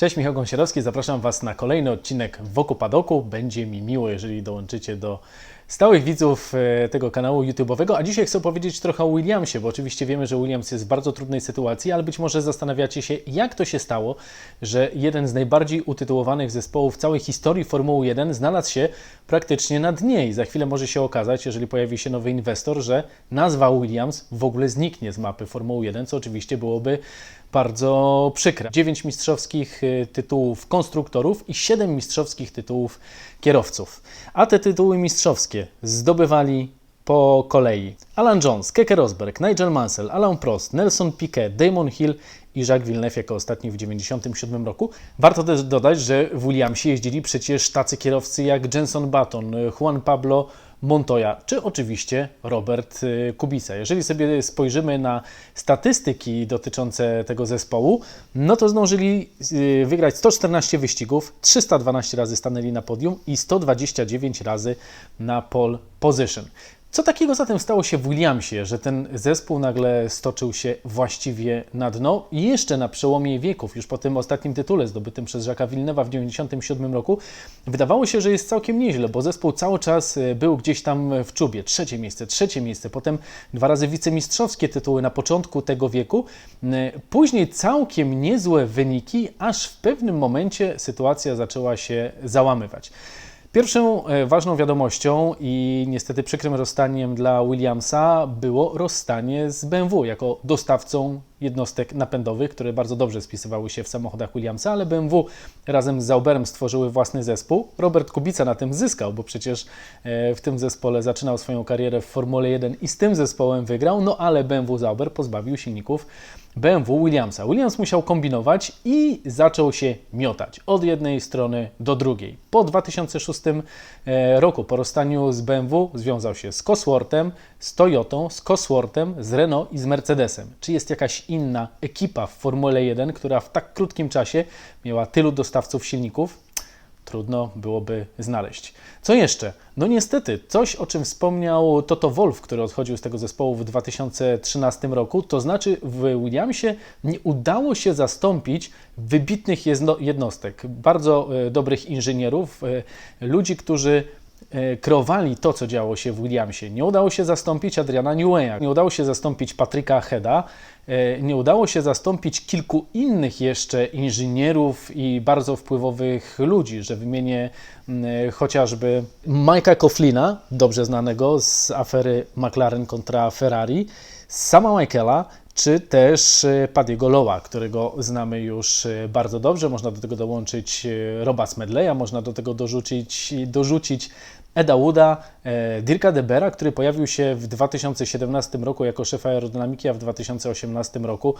Cześć, Michał Gąsierowski, zapraszam Was na kolejny odcinek Wokół Padoku. Będzie mi miło, jeżeli dołączycie do stałych widzów e, tego kanału YouTube'owego. A dzisiaj chcę powiedzieć trochę o Williamsie, bo oczywiście wiemy, że Williams jest w bardzo trudnej sytuacji, ale być może zastanawiacie się, jak to się stało, że jeden z najbardziej utytułowanych zespołów całej historii Formuły 1 znalazł się praktycznie na dnie i za chwilę może się okazać, jeżeli pojawi się nowy inwestor, że nazwa Williams w ogóle zniknie z mapy Formuły 1, co oczywiście byłoby bardzo przykre. 9 mistrzowskich y, tytułów konstruktorów i 7 mistrzowskich tytułów kierowców. A te tytuły mistrzowskie zdobywali po kolei Alan Jones, Keke Rosberg, Nigel Mansell, Alan Prost, Nelson Piquet, Damon Hill i Jacques Villeneuve jako ostatni w 1997 roku. Warto też dodać, że w Williamsie jeździli przecież tacy kierowcy jak Jenson Button, Juan Pablo Montoya, czy oczywiście Robert y, Kubica. Jeżeli sobie spojrzymy na statystyki dotyczące tego zespołu, no to zdążyli y, wygrać 114 wyścigów, 312 razy stanęli na podium i 129 razy na pole position. Co takiego zatem stało się w Williamsie, że ten zespół nagle stoczył się właściwie na dno i jeszcze na przełomie wieków, już po tym ostatnim tytule zdobytym przez Jacques'a Villeneuve'a w 1997 roku, wydawało się, że jest całkiem nieźle, bo zespół cały czas e, był gdzieś tam w czubie. Trzecie miejsce, trzecie miejsce, potem dwa razy wicemistrzowskie tytuły na początku tego wieku, e, później całkiem niezłe wyniki, aż w pewnym momencie sytuacja zaczęła się załamywać. Pierwszą e, ważną wiadomością i niestety przykrym rozstaniem dla Williamsa było rozstanie z BMW jako dostawcą jednostek napędowych, które bardzo dobrze spisywały się w samochodach Williamsa, ale BMW razem z Zauberem stworzyły własny zespół. Robert Kubica na tym zyskał, bo przecież e, w tym zespole zaczynał swoją karierę w Formule 1 i z tym zespołem wygrał, no ale BMW Zauber pozbawił silników BMW Williamsa. Williams musiał kombinować i zaczął się miotać od jednej strony do drugiej. Po 2006 e, roku, po rozstaniu z BMW, związał się z Cosworthem, z Toyotą, z Cosworthem, z Renault i z Mercedesem. Czy jest jakaś inna ekipa w Formule 1, która w tak krótkim czasie miała tylu dostawców silników? Trudno byłoby znaleźć. Co jeszcze? No niestety, coś o czym wspomniał Toto Wolf, który odchodził z tego zespołu w 2013 roku, to znaczy w Williamsie nie udało się zastąpić wybitnych jednostek, bardzo e, dobrych inżynierów, e, ludzi, którzy E, kreowali to, co działo się w Williamsie. Nie udało się zastąpić Adriana Newaya, nie udało się zastąpić Patryka Heda, nie udało się zastąpić kilku innych jeszcze inżynierów i bardzo wpływowych ludzi, że wymienię e, chociażby Mike'a Coughlina, dobrze znanego z afery McLaren kontra Ferrari, sama Michaela, czy też Padiego Lowa, którego znamy już bardzo dobrze. Można do tego dołączyć Roba Smedleya, można do tego dorzucić, dorzucić Eda Wooda, e, Dirka Debera, który pojawił się w 2017 roku jako szef aerodynamiki, a w 2018 roku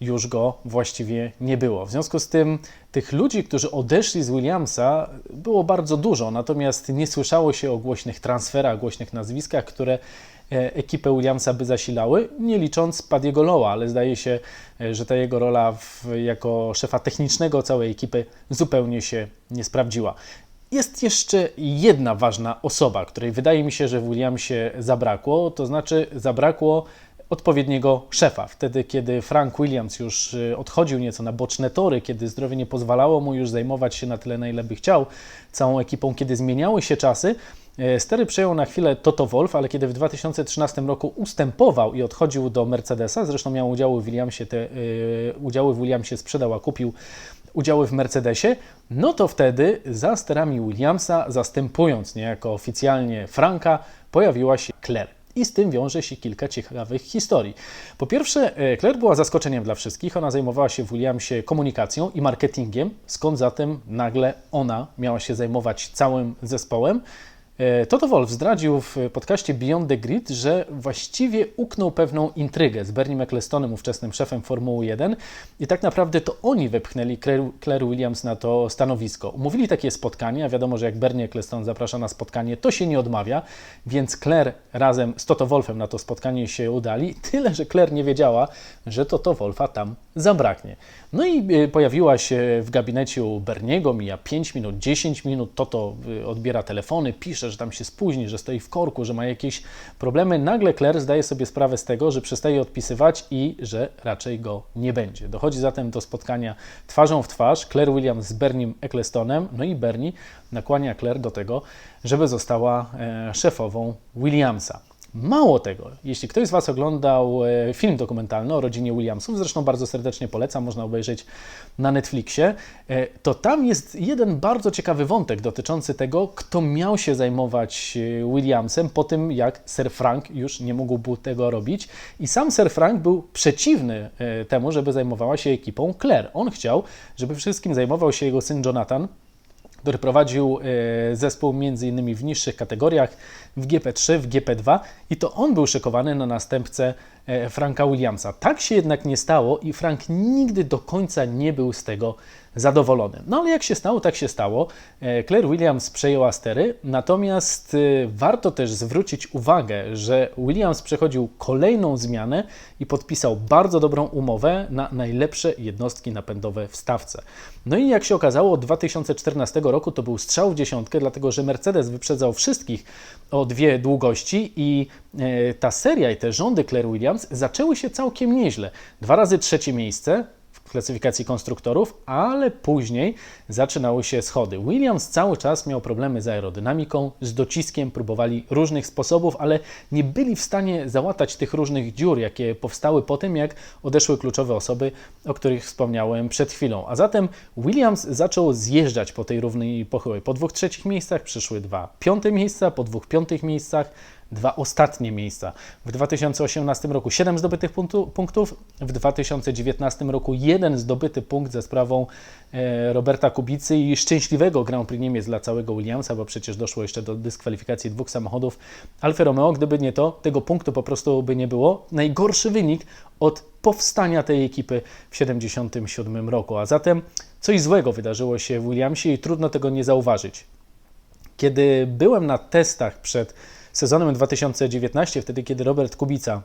już go właściwie nie było. W związku z tym tych ludzi, którzy odeszli z Williamsa było bardzo dużo, natomiast nie słyszało się o głośnych transferach, głośnych nazwiskach, które e, ekipę Williamsa by zasilały, nie licząc Padiego Lowa, ale zdaje się, e, że ta jego rola w, jako szefa technicznego całej ekipy zupełnie się nie sprawdziła. Jest jeszcze jedna ważna osoba, której wydaje mi się, że w Williamsie zabrakło, to znaczy zabrakło odpowiedniego szefa. Wtedy, kiedy Frank Williams już y, odchodził nieco na boczne tory, kiedy zdrowie nie pozwalało mu już zajmować się na tyle, na ile by chciał całą ekipą, kiedy zmieniały się czasy, y, Stery przejął na chwilę Toto Wolf, ale kiedy w 2013 roku ustępował i odchodził do Mercedesa, zresztą miał udziały w Williamsie, te yy, udziały w Williamsie sprzedał, a kupił udziały w Mercedesie, no to wtedy za sterami Williamsa, zastępując niejako oficjalnie Franka, pojawiła się Claire. I z tym wiąże się kilka ciekawych historii. Po pierwsze, e, Claire była zaskoczeniem dla wszystkich. Ona zajmowała się w Williamsie komunikacją i marketingiem, skąd zatem nagle ona miała się zajmować całym zespołem. E, Toto Wolf zdradził w podcaście Beyond the Grid, że właściwie uknął pewną intrygę z Bernie Ecclestonem, ówczesnym szefem Formuły 1 i tak naprawdę to oni wepchnęli Claire Williams na to stanowisko. Umówili takie spotkanie, a wiadomo, że jak Bernie Eccleston zaprasza na spotkanie, to się nie odmawia, więc Claire razem z Toto Wolfem na to spotkanie się udali, tyle, że Claire nie wiedziała, że Toto Wolfa tam zabraknie. No i y, pojawiła się w gabinecie u Berniego, mija 5 minut, 10 minut, to to y, odbiera telefony, pisze, że tam się spóźni, że stoi w korku, że ma jakieś problemy. Nagle Claire zdaje sobie sprawę z tego, że przestaje odpisywać i że raczej go nie będzie. Dochodzi zatem do spotkania twarzą w twarz Claire Williams z Bernim Ecclestonem, no i Bernie nakłania Claire do tego, żeby została e, szefową Williamsa. Mało tego, jeśli ktoś z Was oglądał e, film dokumentalny o rodzinie Williamsów, zresztą bardzo serdecznie polecam, można obejrzeć na Netflixie, e, to tam jest jeden bardzo ciekawy wątek dotyczący tego, kto miał się zajmować e, Williamsem po tym, jak Sir Frank już nie mógł tego robić. I sam Sir Frank był przeciwny temu, żeby zajmowała się ekipą Claire. On chciał, żeby wszystkim zajmował się jego syn Jonathan, który prowadził e, zespół innymi w niższych kategoriach, w GP3, w GP2 i to on był szykowany na następcę e, Franka Williamsa. Tak się jednak nie stało i Frank nigdy do końca nie był z tego zadowolony. No ale jak się stało, tak się stało. E, Claire Williams przejęła stery, natomiast warto też zwrócić uwagę, że Williams przechodził kolejną zmianę i podpisał bardzo dobrą umowę na najlepsze jednostki napędowe w stawce. No i jak się okazało, od 2014 roku to był strzał w dziesiątkę, dlatego że Mercedes wyprzedzał wszystkich o dwie długości i e, ta seria i te rządy Claire Williams zaczęły się całkiem nieźle. Dwa razy trzecie miejsce, klasyfikacji konstruktorów, ale później zaczynały się schody. Williams cały czas miał problemy z aerodynamiką, z dociskiem, próbowali różnych sposobów, ale nie byli w stanie załatać tych różnych dziur, jakie powstały po tym, jak odeszły kluczowe osoby, o których wspomniałem przed chwilą. A zatem Williams zaczął zjeżdżać po tej równej pochyłej. Po dwóch trzecich miejscach przyszły dwa piąte miejsca, po dwóch piątych miejscach dwa ostatnie miejsca. W 2018 roku 7 zdobytych punktów, w 2019 roku jeden zdobyty punkt ze sprawą e, Roberta Kubicy i szczęśliwego Grand Prix Niemiec dla całego Williamsa, bo przecież doszło jeszcze do dyskwalifikacji dwóch samochodów Alfa Romeo. Gdyby nie to, tego punktu po prostu by nie było. Najgorszy wynik od powstania tej ekipy w 1977 roku. A zatem coś złego wydarzyło się w Williamsie i trudno tego nie zauważyć. Kiedy byłem na testach przed sezonem 2019, wtedy kiedy Robert Kubica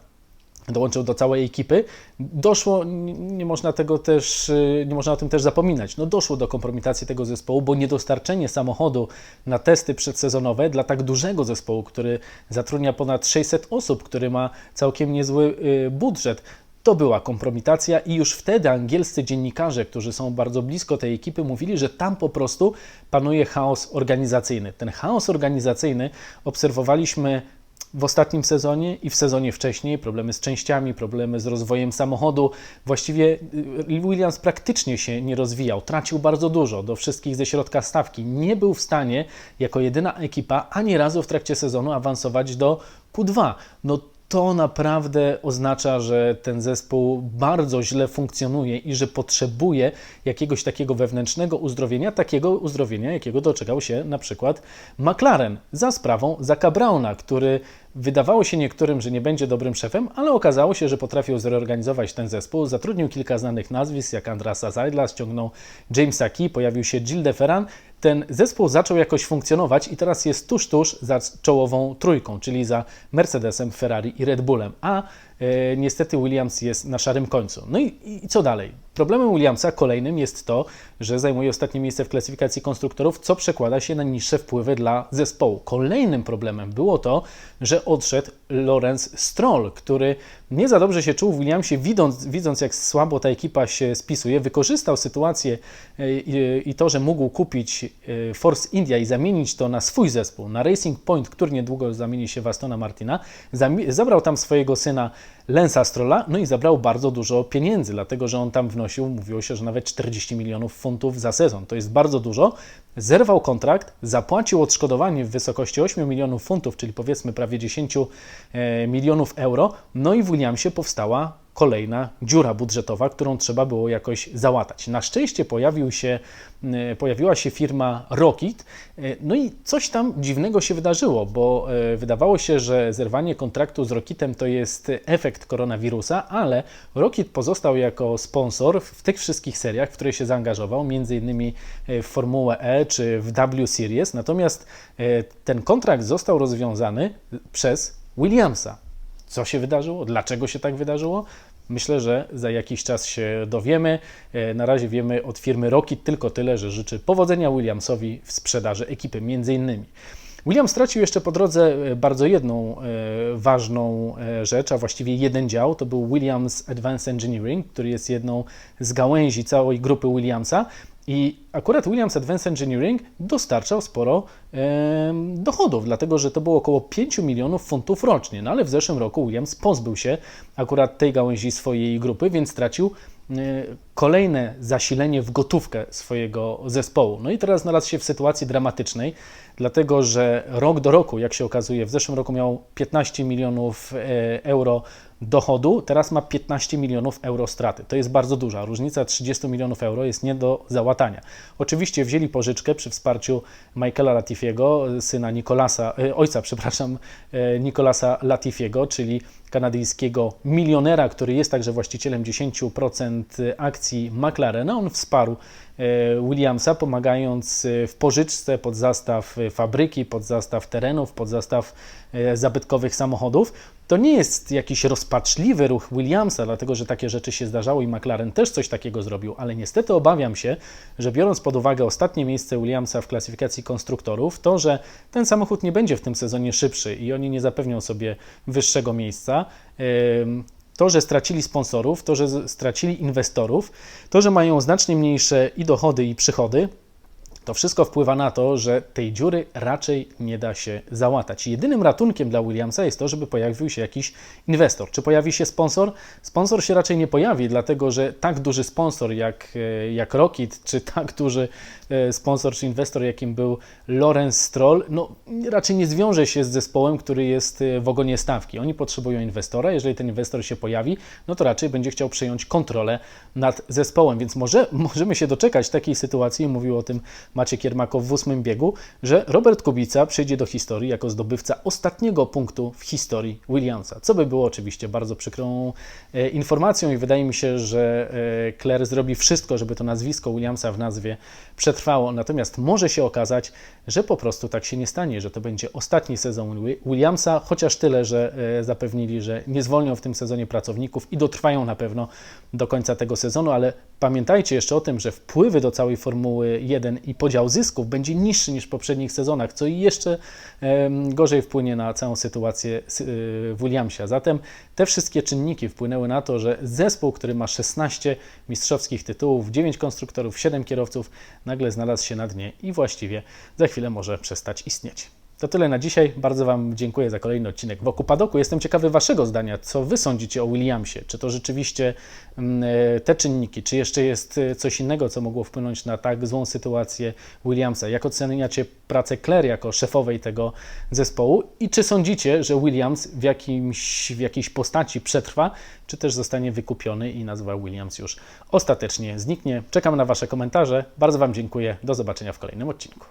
dołączył do całej ekipy, doszło, nie można tego też, y, nie można o tym też zapominać, no doszło do kompromitacji tego zespołu, bo niedostarczenie samochodu na testy przedsezonowe dla tak dużego zespołu, który zatrudnia ponad 600 osób, który ma całkiem niezły y, budżet, to była kompromitacja i już wtedy angielscy dziennikarze, którzy są bardzo blisko tej ekipy, mówili, że tam po prostu panuje chaos organizacyjny. Ten chaos organizacyjny obserwowaliśmy w ostatnim sezonie i w sezonie wcześniej, problemy z częściami, problemy z rozwojem samochodu. Właściwie y, Williams praktycznie się nie rozwijał, tracił bardzo dużo do wszystkich ze środka stawki. Nie był w stanie jako jedyna ekipa ani razu w trakcie sezonu awansować do Q2. No to naprawdę oznacza, że ten zespół bardzo źle funkcjonuje i że potrzebuje jakiegoś takiego wewnętrznego uzdrowienia, takiego uzdrowienia, jakiego doczekał się na przykład McLaren za sprawą Zaka Brauna, który Wydawało się niektórym, że nie będzie dobrym szefem, ale okazało się, że potrafił zreorganizować ten zespół. Zatrudnił kilka znanych nazwisk, jak Andrasa Zajdla, ściągnął Jamesa Key, pojawił się Gilles de Ferran. Ten zespół zaczął jakoś funkcjonować i teraz jest tuż, tuż za czołową trójką, czyli za Mercedesem, Ferrari i Red Bullem. A e, niestety Williams jest na szarym końcu. No i, i co dalej? Problemem Williamsa kolejnym jest to, że zajmuje ostatnie miejsce w klasyfikacji konstruktorów, co przekłada się na niższe wpływy dla zespołu. Kolejnym problemem było to, że odszedł Lorenz Stroll, który nie za dobrze się czuł w Williamsie, widząc, widząc jak słabo ta ekipa się spisuje, wykorzystał sytuację e, i, to, że mógł kupić Force India i zamienić to na swój zespół, na Racing Point, który niedługo zamieni się w Astona Martina, zabrał tam swojego syna Lensa Strolla, no i zabrał bardzo dużo pieniędzy, dlatego że on tam wnosił, mówiło się, że nawet 40 milionów funtów za sezon. To jest bardzo dużo. Zerwał kontrakt, zapłacił odszkodowanie w wysokości 8 milionów funtów, czyli powiedzmy prawie 10 e, milionów euro, no i w Williamsie powstała kolejna dziura budżetowa, którą trzeba było jakoś załatać. Na szczęście pojawił się, e, pojawiła się firma Rocket, e, no i coś tam dziwnego się wydarzyło, bo e, wydawało się, że zerwanie kontraktu z Rockitem to jest efekt koronawirusa, ale Rocket pozostał jako sponsor w tych wszystkich seriach, w które się zaangażował, między innymi w Formułę E czy w W Series, natomiast ten kontrakt został rozwiązany przez Williamsa. Co się wydarzyło? Dlaczego się tak wydarzyło? Myślę, że za jakiś czas się dowiemy. E, Na razie wiemy od firmy Rocket tylko tyle, że życzy powodzenia Williamsowi w sprzedaży ekipy, między innymi. Williams stracił jeszcze po drodze e, bardzo jedną e, ważną rzecz, a właściwie jeden dział. To był Williams Advanced Engineering, który jest jedną z gałęzi całej grupy Williamsa. I akurat Williams Advanced Engineering dostarczał sporo e, dochodów, dlatego że to było około 5 milionów funtów rocznie. No ale w zeszłym roku Williams pozbył się akurat tej gałęzi swojej grupy, więc stracił e, kolejne zasilenie w gotówkę swojego zespołu. No i teraz znalazł się w sytuacji dramatycznej, dlatego że rok do roku, jak się okazuje, w zeszłym roku miał 15 milionów e, euro dochodu, teraz ma 15 milionów euro straty. To jest bardzo duża. Różnica 30 milionów euro jest nie do załatania. Oczywiście wzięli pożyczkę przy wsparciu Michaela Latifiego, syna Nicolasa, e, ojca, przepraszam, e, Nicolasa Latifiego, czyli kanadyjskiego milionera, który jest także właścicielem 10% akcji McLarena. On wsparł e, Williamsa, pomagając w pożyczce pod zastaw e, fabryki, pod zastaw terenów, pod zastaw e, zabytkowych samochodów. To nie jest jakiś rozpaczliwy ruch Williamsa, dlatego że takie rzeczy się zdarzały i McLaren też coś takiego zrobił, ale niestety obawiam się, że biorąc pod uwagę ostatnie miejsce Williamsa w klasyfikacji konstruktorów, to, że ten samochód nie będzie w tym sezonie szybszy i oni nie zapewnią sobie wyższego miejsca, to, że stracili sponsorów, to, że stracili inwestorów, to, że mają znacznie mniejsze i dochody, i przychody, to wszystko wpływa na to, że tej dziury raczej nie da się załatać. Jedynym ratunkiem dla Williamsa jest to, żeby pojawił się jakiś inwestor. Czy pojawi się sponsor? Sponsor się raczej nie pojawi, dlatego że tak duży sponsor jak, e, jak Rocket, czy tak duży sponsor czy inwestor, jakim był Lorenz Stroll, no raczej nie zwiąże się z zespołem, który jest e, w ogonie stawki. Oni potrzebują inwestora. Jeżeli ten inwestor się pojawi, no to raczej będzie chciał przejąć kontrolę nad zespołem. Więc może możemy się doczekać takiej sytuacji, mówił o tym Maciek Kiermakow w ósmym biegu, że Robert Kubica przejdzie do historii jako zdobywca ostatniego punktu w historii Williamsa, co by było oczywiście bardzo przykrą e, informacją i wydaje mi się, że e, Claire zrobi wszystko, żeby to nazwisko Williamsa w nazwie przetrwało. Natomiast może się okazać, że po prostu tak się nie stanie, że to będzie ostatni sezon Wi- Williamsa, chociaż tyle, że e, zapewnili, że nie zwolnią w tym sezonie pracowników i dotrwają na pewno do końca tego sezonu, ale pamiętajcie jeszcze o tym, że wpływy do całej Formuły 1 i podział zysków będzie niższy niż w poprzednich sezonach, co jeszcze gorzej wpłynie na całą sytuację y, w Williamsie. Zatem te wszystkie czynniki wpłynęły na to, że zespół, który ma 16 mistrzowskich tytułów, 9 konstruktorów, 7 kierowców, nagle znalazł się na dnie i właściwie za chwilę może przestać istnieć. To tyle na dzisiaj. Bardzo Wam dziękuję za kolejny odcinek wokół padoku. Jestem ciekawy Waszego zdania. Co Wy sądzicie o Williamsie? Czy to rzeczywiście mm, e, te czynniki, czy jeszcze jest e, coś innego, co mogło wpłynąć na tak złą sytuację Williamsa? Jak oceniacie pracę Claire jako szefowej tego zespołu? I czy sądzicie, że Williams w, jakimś, w jakiejś postaci przetrwa, czy też zostanie wykupiony i nazwa Williams już ostatecznie zniknie? Czekam na Wasze komentarze. Bardzo Wam dziękuję. Do zobaczenia w kolejnym odcinku.